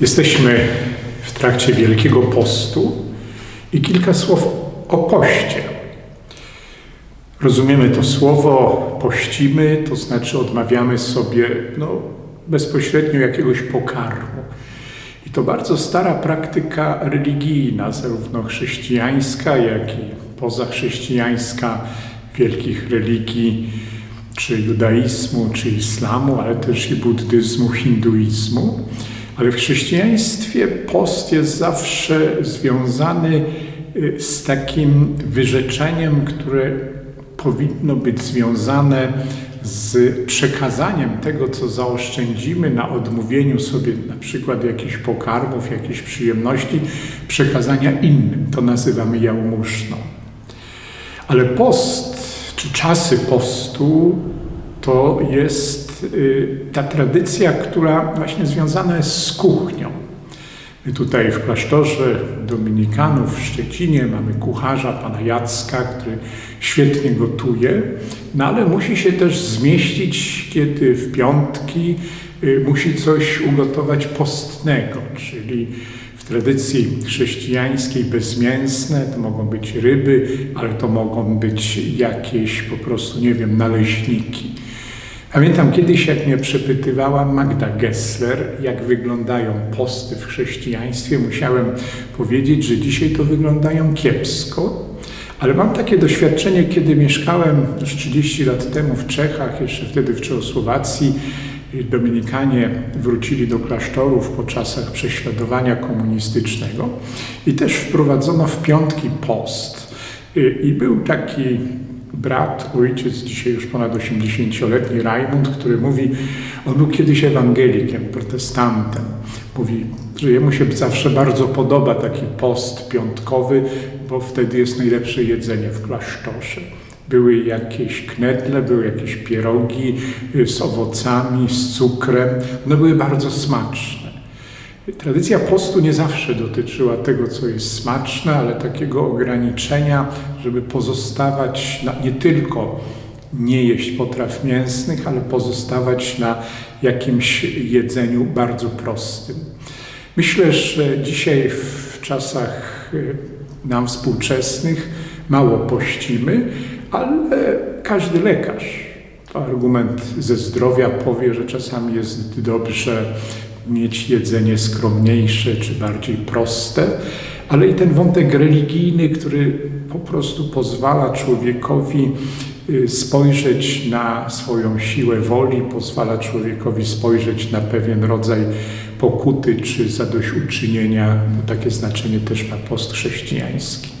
Jesteśmy w trakcie Wielkiego Postu i kilka słów o poście. Rozumiemy to słowo, pościmy, to znaczy odmawiamy sobie no, bezpośrednio jakiegoś pokarmu. I to bardzo stara praktyka religijna, zarówno chrześcijańska, jak i pozachrześcijańska wielkich religii, czy judaizmu, czy islamu, ale też i buddyzmu, hinduizmu. Ale w chrześcijaństwie post jest zawsze związany y, z takim wyrzeczeniem, które powinno być związane z przekazaniem tego, co zaoszczędzimy na odmówieniu sobie na przykład jakichś pokarmów, jakichś przyjemności, przekazania innym. To nazywamy jałmużną. Ale post, czy czasy postu, to jest ta tradycja, która właśnie związana jest z kuchnią. My tutaj w klasztorze Dominikanów w Szczecinie mamy kucharza, pana Jacka, który świetnie gotuje, no ale musi się też zmieścić, kiedy w piątki y, musi coś ugotować postnego, czyli w tradycji chrześcijańskiej bezmięsne to mogą być ryby, ale to mogą być jakieś po prostu, nie wiem, naleśniki. Pamiętam kiedyś, jak mnie przepytywała Magda Gessler, jak wyglądają posty w chrześcijaństwie, musiałem powiedzieć, że dzisiaj to wyglądają kiepsko, ale mam takie doświadczenie, kiedy mieszkałem już 30 lat temu w Czechach, jeszcze wtedy w Czechosłowacji. Dominikanie wrócili do klasztorów po czasach prześladowania komunistycznego i też wprowadzono w piątki post. I był taki brat, ojciec, dzisiaj już ponad 80-letni Rajmund, który mówi, on był kiedyś ewangelikiem, protestantem. Mówi, że jemu się zawsze bardzo podoba taki post piątkowy, bo wtedy jest najlepsze jedzenie w klasztorze. Były jakieś knedle, były jakieś pierogi z owocami, z cukrem. One były bardzo smaczne. Tradycja postu nie zawsze dotyczyła tego, co jest smaczne, ale takiego ograniczenia, żeby pozostawać na, nie tylko nie jeść potraw mięsnych, ale pozostawać na jakimś jedzeniu bardzo prostym. Myślę, że dzisiaj w czasach y, nam współczesnych mało pościmy, ale każdy lekarz, to argument ze zdrowia powie, że czasami jest dobrze mieć jedzenie skromniejsze czy bardziej proste, ale i ten wątek religijny, który po prostu pozwala człowiekowi y, spojrzeć na swoją siłę woli, pozwala człowiekowi spojrzeć na pewien rodzaj pokuty czy zadośćuczynienia. Takie znaczenie też ma post chrześcijański.